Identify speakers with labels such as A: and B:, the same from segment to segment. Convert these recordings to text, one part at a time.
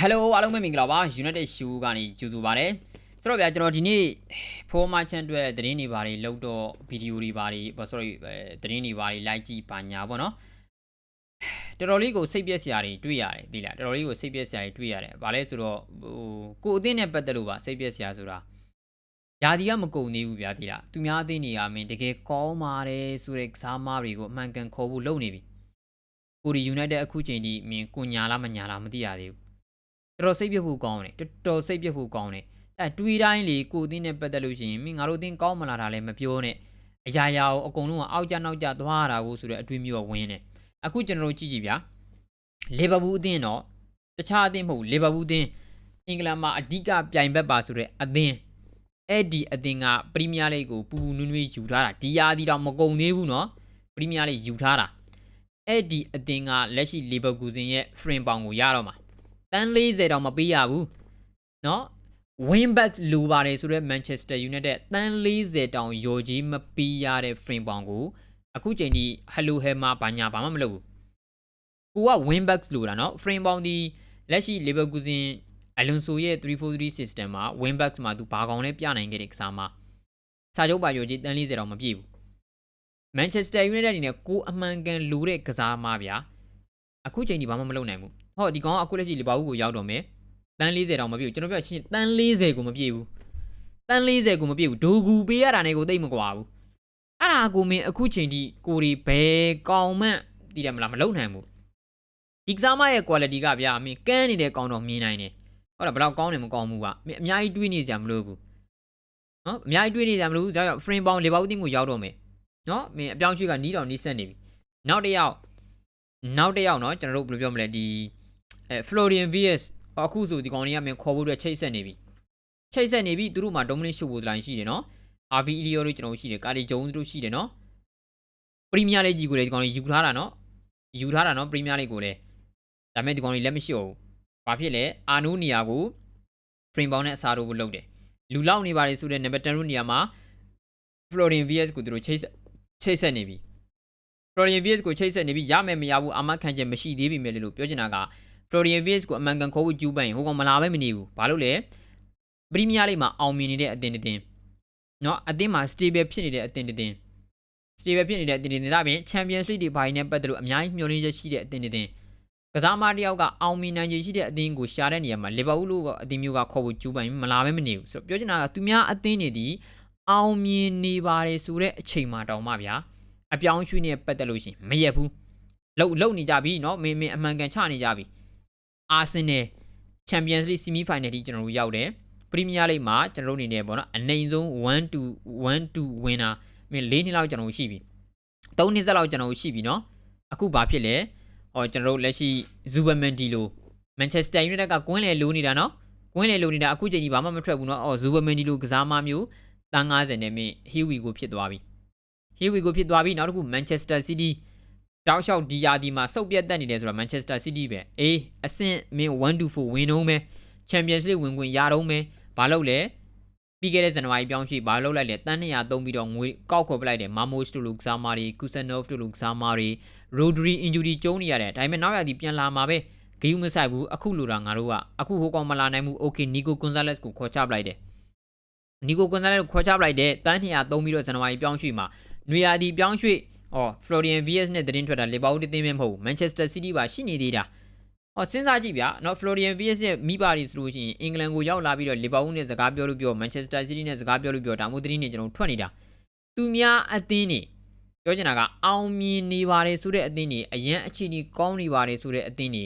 A: Hello အားလုံးပဲမင်္ဂလာပါ United Shoe ကနေကြိုဆိုပါရစေဆိုတော့ဗျာကျွန်တော်ဒီနေ့ for merchant အတွက်သတင်းတွေပါတယ်လောက်တော့ဗီဒီယိုတွေပါတယ် sorry အဲသတင်းတွေပါတယ် like ကြည့်ပါညာပေါ့နော်တော်တော်လေးကိုစိတ်ပြက်စရာတွေတွေ့ရတယ်ဒီလားတော်တော်လေးကိုစိတ်ပြက်စရာတွေတွေ့ရတယ်ဗာလဲဆိုတော့ဟိုကိုအသင်းနဲ့ပတ်သက်လို့ပါစိတ်ပြက်စရာဆိုတာယာဒီကမကုန်သေးဘူးဗျာဒီလားသူများအသင်းတွေကမင်းတကယ်ကောင်းပါတယ်ဆိုတဲ့ကစားမားတွေကိုအမှန်ကန်ခေါ်ဖို့လုပ်နေပြီကိုဒီ United အခုချိန်ဒီမင်းကိုညာလားမညာလားမသိရသေးဘူး တော်တော်စိတ်ပြတ်ဖို့ကောင်းတယ်တော်တော်စိတ်ပြတ်ဖို့ကောင်းတယ်အဲတွေးတိုင်းလေကိုအသင်းနဲ့ပတ်သက်လို့ရှိရင်မင်းငါတို့အသင်းကောင်းမလာတာလည်းမပြောနဲ့အရာရာကိုအကုန်လုံးကအောက်ကြနောက်ကြသွားရတာကိုဆိုတဲ့အတွေးမျိုးကဝင်တယ်အခုကျွန်တော်တို့ကြည့်ကြည့်ဗျာလီဗာပူးအသင်းတော့တခြားအသင်းမဟုတ်လီဗာပူးအသင်းအင်္ဂလန်မှာအဓိကပြိုင်ဘက်ပါဆိုတဲ့အသင်းအဲ့ဒီအသင်းကပရီးမီးယားလိဂ်ကိုပူပူနွေ့နွေ့ယူထားတာဒီယာဒီတော့မကုန်သေးဘူးเนาะပရီးမီးယားလိဂ်ယူထားတာအဲ့ဒီအသင်းကလက်ရှိလီဗာပူးဇင်ရဲ့ frame ပေါင်ကိုရတော့မှာ တန်း40တောင်မပေးရဘူးเนาะ win back လိုပါတယ်ဆိုတော့ Manchester United တန်း40တောင်ရော်ကြီးမပေးရတဲ့ frame ပေါင်ကိုအခုချိန်ဒီ Hello Hammer ဘာညာဘာမှမလုပ်ဘူးကိုက win back လိုတာเนาะ frame ပေါင်ဒီလက်ရှိ Leverkusen Alonso ရဲ့343 system မှာ win back မှာသူဘာကောင်လဲပြနိုင်ခဲ့တဲ့ကစားမှာစာချုပ်ပါရော်ကြီးတန်း40တောင်မပြည့်ဘူး Manchester United အနေနဲ့ကိုအမှန်ကန်လိုတဲ့ကစားမှာဗျာအခုချိန်ဒီဘာမှမလုပ်နိုင်ဘူး ဟောဒီကောင်ကအခုလက်ရှိလီဗာပူးကိုရောက်တော့မယ်တန်း40တောင်မပြည့်ဘူးကျွန်တော်ပြောရှင်းတန်း40ကိုမပြည့်ဘူးတန်း40ကိုမပြည့်ဘူးဒိုဂူပေးရတာနဲ့ကိုသိမ့်မကွာဘူးအဲ့ဒါကိုမင်းအခုချိန်ထိကိုဒီဘယ်ကောင်မှတည်တယ်မလားမလုံနိုင်ဘူးဒီကစားမရဲ့ quality ကဗျာမင်းကန်းနေတဲ့ကောင်တော့မြင်နိုင်တယ်ဟုတ်လားဘယ်တော့ကောင်းတယ်မကောင်းဘူးကမင်းအများကြီးတွေးနေကြမလို့ဘူးနော်အများကြီးတွေးနေကြမလို့ဒါကြောင့် frame ပေါင်းလီဗာပူးတင်းကိုရောက်တော့မယ်နော်မင်းအပြောင်းရွှေ့ကနီးတော်နီးဆက်နေပြီနောက်တစ်ယောက်နောက်တစ်ယောက်နော်ကျွန်တော်တို့ဘယ်လိုပြောမလဲဒီ အဲ Florian Vies အခုဆိုဒီကောင်လေးကမင်းခေါ်ဖို့အတွက်ချိတ်ဆက်နေပြီချိတ်ဆက်နေပြီသူတို့မှာ dominant show ဖို့တိုင်းရှိတယ်နော် RV Elio တို့ကျွန်တော်တို့ရှိတယ် Carly Jones တို့ရှိတယ်နော် Premier League ကြီးကိုလည်းဒီကောင်လေးယူထားတာနော်ယူထားတာနော် Premier League ကိုလည်းဒါပေမဲ့ဒီကောင်လေးလက်မရှိဘူးဘာဖြစ်လဲအာနိုနီယာကို frame bound နဲ့အစားထိုးဖို့လုပ်တယ်လူလောက်နေပါလေဆိုတဲ့ number 10တို့နေရာမှာ Florian Vies ကိုသူတို့ချိတ်ဆက်ချိတ်ဆက်နေပြီ Florian Vies ကိုချိတ်ဆက်နေပြီရမယ်မရဘူးအာမခံချက်မရှိသေးပြီမယ်လို့ပြောချင်တာက Florian Vies ကိုအမှန်ကန်ခေါ်ဖို့ကြိုးပမ်းရင်ဟိုကောင်မလာပဲမနေဘူးဘာလို့လဲပရီးမီးယားလိမှာအောင်မြင်နေတဲ့အသင်းတစ်သင်းเนาะအသင်းမှာ stable ဖြစ်နေတဲ့အသင်းတစ်သင်း stable ဖြစ်နေတဲ့အသင်းတစ်သင်းဒါပြင် Champions League တွေဘာတွေနဲ့ပတ်သက်လို့အများကြီးမျှော်လင့်ချက်ရှိတဲ့အသင်းတစ်သင်းကစားမတစ်ယောက်ကအောင်မြင်နိုင်ခြေရှိတဲ့အသင်းကိုရှာတဲ့နေရာမှာလီဗာပူးလို့အသင်းမျိုးကခေါ်ဖို့ကြိုးပမ်းရင်မလာပဲမနေဘူးဆိုတော့ပြောချင်တာကသူများအသင်းတွေဒီအောင်မြင်နေပါတယ်ဆိုတဲ့အချိန်မှာတောင်မှဗျာအပြောင်းရွှေ့နေပတ်သက်လို့ရှိရင်မရက်ဘူးလှုပ်လှုပ်နေကြပြီเนาะမင်းမင်းအမှန်ကန်ချနေကြပြီ အာဆင်နယ်ချန်ပီယံစ်လိဆီမီဖိုင်နယ်ထိကျွန်တော်တို့ရောက်တယ်ပရီးမီးယားလိမှာကျွန်တော်တို့အနေနဲ့ပေါ့နော်အနိုင်ဆုံး1 to 1 to winner မင်း၄နှစ်လောက်ကျွန်တော်တို့ရှိပြီ၃နှစ်ဆက်လောက်ကျွန်တော်တို့ရှိပြီเนาะအခုဘာဖြစ်လဲဟောကျွန်တော်တို့လက်ရှိဇူဘမန်ဒီလိုမန်ချက်စတာယူနိုက်တက်ကကွင်းလေလိုနေတာเนาะကွင်းလေလိုနေတာအခုချိန်ကြီးဘာမှမထွက်ဘူးเนาะအော်ဇူဘမန်ဒီလိုကစားမမျိုးတန်း90နဲ့မင်းဟီဝီကိုဖြစ်သွားပြီဟီဝီကိုဖြစ်သွားပြီနောက်တစ်ခုမန်ချက်စတာစီးတီး တောက်လျှောက်ဒီယာဒီမှာစုပ်ပြတ်တက်နေတယ်ဆိုတာမန်ချက်စတာစီးတီးပဲအေးအဆင့်မင်း1 to 4ဝင်တော့မယ်ချန်ပီယံစ်လိဝင်ခွင့်ရတော့မယ်ဘာလို့လဲပြီးခဲ့တဲ့ဇန်နဝါရီပြောင်းရွှေ့ဘာလို့လိုက်လဲတန်း200သုံးပြီးတော့ငွေကောက်ခေါ်ပလိုက်တယ်မာမို့စ်တို့လူကစားမာရီကူဆန်နော့ဖ်တို့လူကစားမာရီရိုဒရီအင်ဂျူရီကျုံးနေရတယ်ဒါပေမဲ့နောက်ရသည်ပြန်လာမှာပဲဂီယူမဆိုင်ဘူးအခုလိုတာငါတို့ကအခုဟိုကောင်မလာနိုင်ဘူးโอเคနီကိုကွန်ဆာလက်စ်ကိုခေါ်ချပလိုက်တယ်နီကိုကွန်ဆာလက်စ်ကိုခေါ်ချပလိုက်တယ်တန်း200သုံးပြီးတော့ဇန်နဝါရီပြောင်းရွှေ့မှာနွေရာဒီပြောင်းရွှေ့ အော် Florian Vies နဲ့သတင်းထွက်တာလေပါဦးတင်းမင်းမဟုတ်ဘူး Manchester City ပါရှိနေသေးတာ။အော်စဉ်းစားကြည့်ဗျာနော် Florian Vies ရဲ့မိဘတွေဆိုလို့ရှိရင်အင်္ဂလန်ကိုရောက်လာပြီးတော့လေပါဦးနဲ့စကားပြောလို့ပြော Manchester City နဲ့စကားပြောလို့ပြောဒါမှမဟုတ်သတင်းတွေကျွန်တော်ထွက်နေတာ။သူများအသင်းတွေပြောချင်တာကအောင်မြင်နေပါတယ်ဆိုတဲ့အသင်းတွေအရန်အခြေအနေကောင်းနေပါတယ်ဆိုတဲ့အသင်းတွေ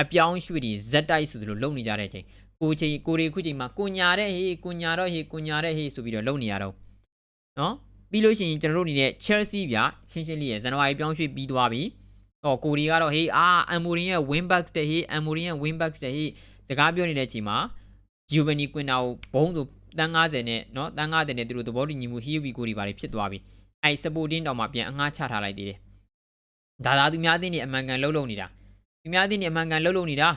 A: အပြောင်းရွှေ့တွေဇက်တိုက်ဆိုသလိုလုပ်နေကြတဲ့အချိန်ကိုချိန်ကိုရီခုချိန်မှာကိုညာတဲ့ဟေးကိုညာတော့ဟေးကိုညာတဲ့ဟေးဆိုပြီးတော့လုပ်နေရတော့နော် ပြီးလို့ရှိရင်ကျွန်တော်တို့အနေနဲ့ Chelsea ဗျရှင်းရှင်းလေးရဇန်နဝါရီပြောင်းရွှေ့ပြီးသွားပြီ။ဟောကိုရီကတော့ဟေးအာအမ်မိုရင်ရဲ့ win back တဲ့ဟေးအမ်မိုရင်ရဲ့ win back တဲ့ဟေးစကားပြောနေတဲ့အချိန်မှာ Giovanni Quinta ကိုဘုံဆိုတန်း90နဲ့เนาะတန်း90နဲ့သူတို့သဘောတူညီမှု Hiwi ကိုတွေပါတွေဖြစ်သွားပြီ။အဲ supporting တောင်မှပြန်အငှားချထားလိုက်သေးတယ်။ဒါသာသူများသိနေအမှန်ကန်လှုပ်လှုပ်နေတာ။သူများသိနေအမှန်ကန်လှုပ်လှုပ်နေတာ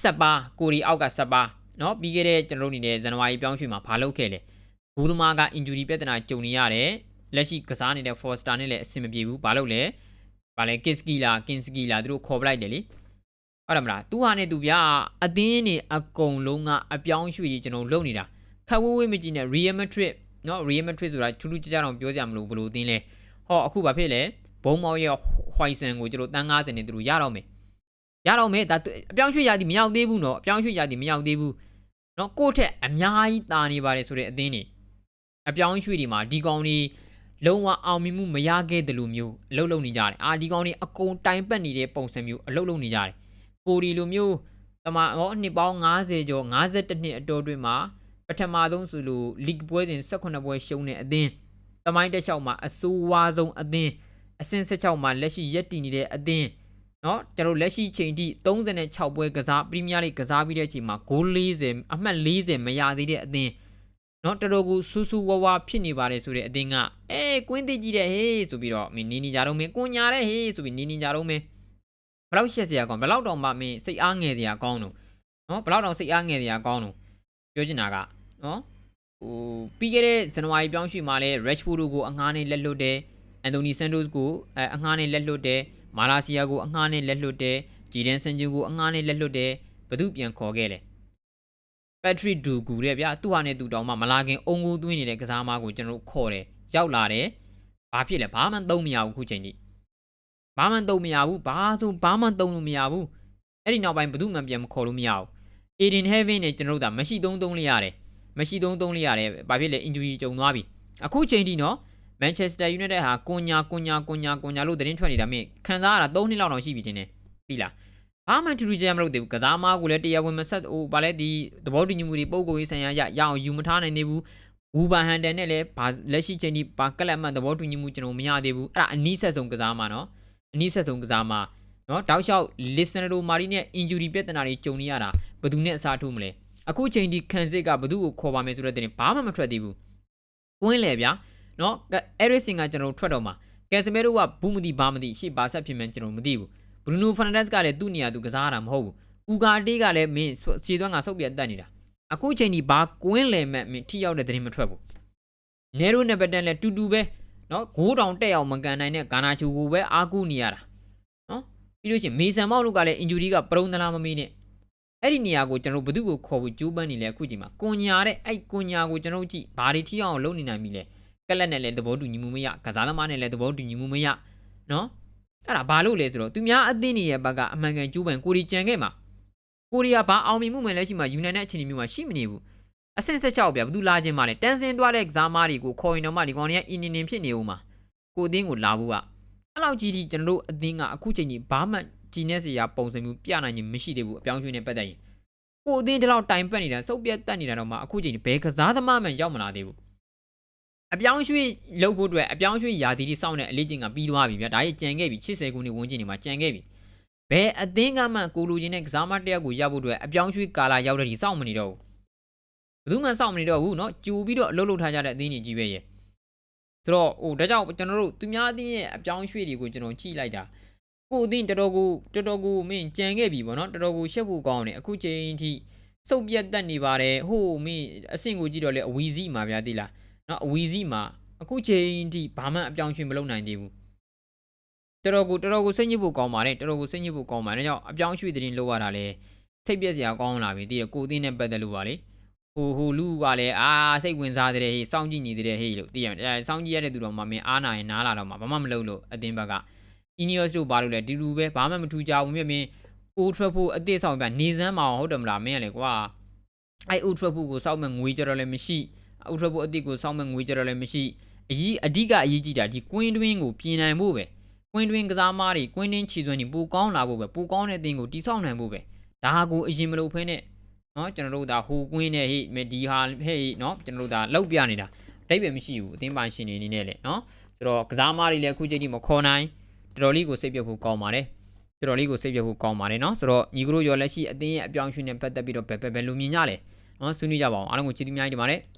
A: ဆက်ပါကိုရီအောက်ကဆက်ပါเนาะပြီးခဲ့တဲ့ကျွန်တော်တို့နေတဲ့ဇန်နဝါရီပြောင်းရွှေ့မှာဘာလုပ်ခဲ့လဲ။ ဘူးသမားက injury ပြဿနာကြုံနေရတယ်လက်ရှိကစားနေတဲ့ Forster နဲ့လည်းအဆင်မပြေဘူးဘာလို့လဲဘာလဲ Kinski လား Kinski လားသူတို့ခေါ်ပလိုက်တယ်လေ ဟုတ်တယ်မလားသူဟာနဲ့သူဗျာအသင်းနေအကုန်လုံးကအပြောင်းရွှေ့ကြီးကျွန်တော်လုပ်နေတာခက်ဝေးဝေးမကြည့်နဲ့ Real Madrid เนาะ Real Madrid ဆိုတာထူးထူးခြားခြားတော့ပြောကြမလို့ဘလို့အသင်းလဲဟောအခုဘာဖြစ်လဲဘုံမောင်ရဲ့ဟွိုင်ဆန်ကိုကျွန်တော်တန်း90နဲ့သူတို့ရတော့မယ်ရတော့မယ်ဒါအပြောင်းရွှေ့ရသည်မရောက်သေးဘူးเนาะအပြောင်းရွှေ့ရသည်မရောက်သေးဘူးเนาะကိုယ့်ထက်အများကြီးတာနေပါတယ်ဆိုတဲ့အသင်းနေ အပြောင်းရွှေ့ဒီမှာဒီကောင်တွေလုံးဝအောင်မြင်မှုမရခဲ့တယ်လို့မျိုးအလုပ်လုပ်နေကြတယ်အာဒီကောင်တွေအကုန်တိုင်ပတ်နေတဲ့ပုံစံမျိုးအလုပ်လုပ်နေကြတယ် ကိုဒီလိုမျိုးတမဟောနှစ်ပေါင်း90ကျော်52နှစ်အတော်တွင်မှာပထမဆုံးဆိုလို့ league ပွဲစဉ်18ပွဲရှုံးတဲ့အသင်းတမိုင်းတစ်လျှောက်မှာအဆိုးဝါးဆုံးအသင်းအဆင့်16မှာလက်ရှိရက်တည်နေတဲ့အသင်းเนาะကျွန်တော်လက်ရှိချိန်ထိ36ပွဲကစားပရီးမီးယားလိကစားပြီးတဲ့အချိန်မှာဂိုး40အမှတ်40မရသေးတဲ့အသင်း နော်တော်တော်ကိုဆူဆူဝါဝါဖြစ်နေပါတယ်ဆိုတဲ့အတင်းကအေးကွင်းသိကြည့်တဲ့ဟေးဆိုပြီးတော့မင်းနီနီကြတော့မင်းကိုညာတဲ့ဟေးဆိုပြီးနီနီကြတော့မင်းဘလောက်ရှက်စရာကောင်းဘလောက်တောင်မှမင်းစိတ်အားငယ်စရာကောင်းတော့နော်ဘလောက်တောင်စိတ်အားငယ်စရာကောင်းတော့ပြောချင်တာကနော်ဟိုပြီးခဲ့တဲ့ဇန်နဝါရီပြောင်းရွှေ့မှာလဲ Rashford ကိုအငှားနဲ့လက်လွတ်တယ်။ Anthony Santos ကိုအငှားနဲ့လက်လွတ်တယ်။မာလာစီယာကိုအငှားနဲ့လက်လွတ်တယ်။ဂျီဒန်ဆန်ဂျင်ကိုအငှားနဲ့လက်လွတ်တယ်။ဘသူပြန်ခေါ်ခဲ့လဲ ပက်ထရစ်ဒူဂူတဲ့ဗျာသူ့ဟာနဲ့သူတောင်မှမလာခင်အုံကိုသွင်းနေတဲ့ကစားမကိုကျွန်တော်တို့ခေါ်တယ်ရောက်လာတယ်ဘာဖြစ်လဲဘာမှသုံးမရဘူးခုချိန်ထိဘာမှတုံမရဘူးဘာဆိုဘာမှတုံလို့မရဘူးအဲ့ဒီနောက်ပိုင်းဘယ်သူမှပြန်မခေါ်လို့မရဘူး Aiden Heaven နဲ့ကျွန်တော်တို့ဒါမရှိသုံးသုံးလေးရတယ်မရှိသုံးသုံးလေးရတယ်ဘာဖြစ်လဲ injury ကြုံသွားပြီအခုချိန်ထိနော် Manchester United ဟာကွန်ညာကွန်ညာကွန်ညာကွန်ညာလို့သတင်းထွက်နေတာမင်းခံစားရတာ3နှစ်လောက်တော့ရှိပြီတင်တယ်ပြီလား ဘာမှထူးထူးခြားခြားမလုပ်သေးဘူးကစားမားကိုလည်းတရားဝင်မဆက်ဟိုဗာလဲဒီသဘောတူညီမှုတွေပုံကိုရေးဆိုင်ရာရရအောင်ယူမထားနိုင်သေးဘူးဘူဘာဟန်တန်နဲ့လည်းဘာလက်ရှိချိန်ဒီဘာကလပ်မှသဘောတူညီမှုကျွန်တော်မရသေးဘူးအဲ့ဒါအနီးဆက်ဆုံးကစားမားနော်အနီးဆက်ဆုံးကစားမားနော်တောက်လျှောက် listener တို့မာရီနဲ့ injury ပြဿနာတွေကြုံနေရတာဘယ်သူနဲ့အစားထိုးမလဲအခုချိန်ဒီခံစစ်ကဘယ်သူကိုခေါ်ပါမယ်ဆိုတဲ့တင်ဘာမှမထွက်သေးဘူးကွင်းလေဗျာနော်အဲရစ်စင်ကကျွန်တော်ထွက်တော့မှာကယ်စမဲတို့ကဘူးမသိဘာမသိရှေ့ဘာဆက်ဖြစ်မှန်းကျွန်တော်မသိဘူး Bruno Fernandes ကလည်းသူ့နေရာသူကစားရတာမဟုတ်ဘူး။ Uga တေးကလည်းမင်းခြေသွမ်းကဆုပ်ပြတ်တက်နေတာ။အခုချိန်ဒီဘာကွင်းလေမဲ့မင်းထိရောက်တဲ့သတင်းမထွက်ဘူး။ Nero နဲ့ Betten လည်းတူတူပဲနော်ဂိုးတောင်တက်အောင်မကန်နိုင်တဲ့ဂါနာချူကိုပဲအားကိုးနေရတာနော်ပြီးလို့ရှိရင်မေဆန်မောက်တို့ကလည်း injury ကပရုံသလားမမေးနဲ့အဲ့ဒီနေရာကိုကျွန်တော်ဘယ်သူ့ကိုခေါ်ပြီးကြိုးပမ်းနေလဲအခုချိန်မှာကွန်ညာတဲ့အဲ့ကွန်ညာကိုကျွန်တော်ကြည့်ဘာတွေထိအောင်လုပ်နေနိုင်ပြီလဲကလတ်နဲ့လည်းသဘောတူညီမှုမရကစားသမားနဲ့လည်းသဘောတူညီမှုမရနော် အဲ့ဒါဘာလို့လဲဆိုတော့သူများအသင်းတွေရဲ့ဘက်ကအမှန်ကန်ကြိုးပမ်းကိုရီကြံခဲ့မှာကိုရီးယားဘာအောင်မြင်မှုမှလည်းရှိမှယူနိုက်တက်အခြေအနေမျိုးမှာရှိမနေဘူးအဆင့်ဆက်ချောက်ပြဘယ်သူလာခြင်းမလဲတန်းစင်သွားတဲ့ကစားမားတွေကိုခေါ်ရင်တော့မှဒီကောင်တွေကအင်းနေနေဖြစ်နေဦးမှာကိုအသင်းကိုလာဖို့ကအဲ့လောက်ကြီးဒီကျွန်တော်တို့အသင်းကအခုချိန်ကြီးဘာမှဂျီနက်စီယာပုံစံမျိုးပြနိုင်ခြင်းမရှိသေးဘူးအပြောင်းရွှေ့နေပတ်သက်ရင်ကိုအသင်းဒီလောက်တိုင်ပတ်နေတာစုပ်ပြတ်တက်နေတာတော့မှအခုချိန်ဘယ်ကစားသမားမှရောက်မလာသေးဘူး အပြောင်းရွှေ့လုပ်ဖို့အတွက်အပြောင်းရွှေ့ယာတီတီစောင့်တဲ့အလေးချင်းကပြီးသွားပြီဗျာဒါကြီးကြံခဲ့ပြီ80ခုနှစ်ဝန်းကျင်နေမှာကြံခဲ့ပြီဘယ်အသင်းကမှကိုလူချင်းနဲ့ကစားမတယောက်ကိုရောက်ဖို့အတွက်အပြောင်းရွှေ့ကာလာရောက်တဲ့ဒီစောင့်မနေတော့ဘူးဘယ်သူမှစောင့်မနေတော့ဘူးเนาะကြိုပြီးတော့အလုပ်လုပ်ထားကြတဲ့အသင်းကြီးကြီးပဲရဲ့ဆိုတော့ဟိုဒါကြောင့်ကျွန်တော်တို့သူများအသင်းရဲ့အပြောင်းရွှေ့တွေကိုကျွန်တော်ကြည့်လိုက်တာကိုအသင်းတော်တော်ကိုတော်တော်ကိုမင်းကြံခဲ့ပြီပေါ့နော်တော်တော်ကိုရှက်ဖို့ကောင်းတယ်အခုချိန်ထိစုပ်ပြတ်တက်နေပါတယ်ဟိုမင်းအဆင့်ကိုကြည့်တော့လေအဝီစီမှာဗျာတိလား နော်အဝီစီမှာအခုချိန်ထိဘာမှအပြောင်းရွှေ့မလုပ်နိုင်သေးဘူးတော်တော်ကိုတော်တော်ကိုစိတ်ညစ်ဖို့ကောင်းပါတယ်တော်တော်ကိုစိတ်ညစ်ဖို့ကောင်းပါတယ်ဒါကြောင့်အပြောင်းရွှေ့တဲ့ရင်လောက်ရတာလေစိတ်ပြက်စရာကောင်းလာပြီတည်ရကိုအသင်းနဲ့ပတ်သက်လို့ပါလေဟိုဟိုလူကလည်းအာစိတ်ဝင်စားတဲ့ဟေးစောင့်ကြည့်နေတဲ့ဟေးလို့တည်ရမယ်အဲစောင့်ကြည့်ရတဲ့သူတော်မှမင်းအားနာရင်နားလာတော့မှဘာမှမလုပ်လို့အသင်းဘက်က Ineos တို့ဘာလို့လဲဒီလူပဲဘာမှမထူကြဘူးမြင်မင်း Old Trafford အသစ်ဆောင်ပြနေစမ်းမအောင်ဟုတ်တယ်မလားမင်းကလေကွာအဲ Old Trafford ကိုစောက်မဲ့ငွေကြတော့လည်းမရှိ အုတ်ထွက်ဖို့အသစ်ကိုစောင့်မဲ့ငွေကြတော့လည်းမရှိအကြီးအဓိကအရေးကြီးတာဒီကွင်းတွင်းကိုပြင်နိုင်ဖို့ပဲကွင်းတွင်းကစားမားတွေကွင်းတွင်းခြေစွမ်းတွေပိုကောင်းလာဖို့ပဲပိုကောင်းတဲ့အသင်းကိုတိဆောက်နိုင်ဖို့ပဲဒါကိုအရင်မလုပ်ဖဲနဲ့နော်ကျွန်တော်တို့ဒါဟိုကွင်းနဲ့ဟိမဒီဟာဟဲ့နော်ကျွန်တော်တို့ဒါလောက်ပြနေတာအတိတ်ပဲမရှိဘူးအသင်းပိုင်ရှင်တွေအနေနဲ့လေနော်ဆိုတော့ကစားမားတွေလည်းအခုချိန်ထိမခေါ်နိုင်တော်တော်လေးကိုစိတ်ပြုတ်ဖို့ကောင်းပါတယ်တော်တော်လေးကိုစိတ်ပြုတ်ဖို့ကောင်းပါတယ်နော်ဆိုတော့ညီကတို့ရောလက်ရှိအသင်းရဲ့အပြောင်းအရွှေ့နဲ့ပတ်သက်ပြီးတော့ဘယ်ဘယ်လိုမြင်ကြလဲနော်ဆွေးနွေးကြပါအောင်အားလုံးကိုကျေးဇူးများကြီးတင်ပါတယ်